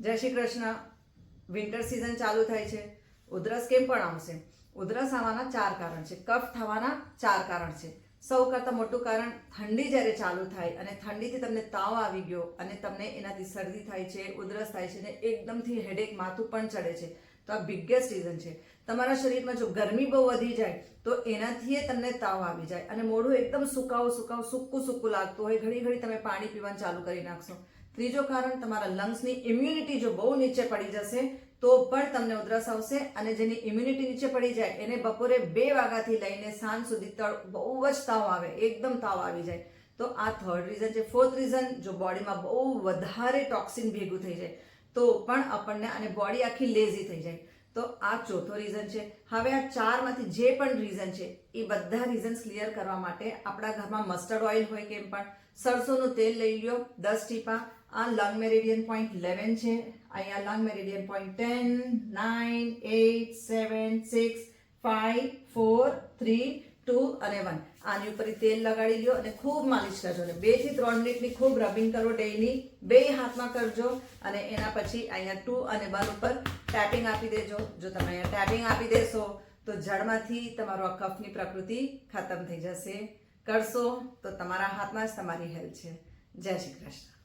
જય Shri Krishna. Winter season ચાલુ થાય છે. ઉધરસ કેમ પણ આવશે? ઉધરસ આવવાના ચાર કારણ છે. કફ થવાના ચાર કારણ છે. સૌ કરતાં મોટું કારણ ઠંડી જ્યારે ચાલુ થાય અને ઠંડીથી તમને તાવ આવી ગયો અને તમને એનાથી શરદી થાય છે, ઉધરસ થાય છે ને એકદમથી હેડેક માથું પણ ચડે છે. તો આ બિગેસ્ટ રીઝન છે. તમારા શરીરમાં જો ગરમી બહુ વધી જાય તો એનાથી તમને તાવ આવી જાય અને મોઢું એકદમ સુકાવું સુકાવું સૂકું સૂકું લાગતું હોય. ઘડી ઘડી તમે પાણી પીવાનું ચાલુ કરી નાખશો. ત્રીજો કારણ, તમારા લંગ્સની ઇમ્યુનિટી જો બહુ નીચે પડી જશે, તો પણ તમને ઉધરસ આવશે અને જેની ઇમ્યુનિટી નીચે પડી જાય, એને બપોરે બે વાગ્યાથી લઈને સાંજ સુધી તળ બહુ જ તાવ આવે, એકદમ તાવ આવી જાય. તો આ થર્ડ રીઝન છે. ફોર્થ રીઝન જો બોડીમાં બહુ વધારે ટોક્સિન ભેગું થઈ જાય, તો પણ આપણને અને બોડી આખી લેઝી થઈ જાય. તો આ ચોથો રીઝન છે. હવે આ ચારમાંથી જે પણ રીઝન છે, એ બધા રીઝન્સ ક્લિયર કરવા માટે આપણા ઘરમાં મસ્ટર્ડ ઓઇલ હોય કેમ પણ, સરસોનું તેલ લઈ લ્યો, દસ ટીપા. આ લંગ મેરેડિયન પોઈન્ટ ઇલેવન છે. અહીંયા lung meridian point ten nine eight seven six five four three two અને વન આની ઉપર તેલ લગાડી લ્યો અને ખૂબ માલિશ કરજો અને બેથી ત્રણ મિનિટની ખૂબ રબિંગ કરો ડેઈલી બે હાથમાં કરજો અને એના પછી અહીંયા ટુ અને વન ઉપર ટેપિંગ આપી દેજો. જો તમે અહીંયા ટેપિંગ આપી દેશો, તો જળમાંથી તમારો આ કફની પ્રકૃતિ ખતમ થઈ જશે. કરશો તો તમારા હાથમાં જ તમારી હેલ્થ છે. જય શ્રી કૃષ્ણ.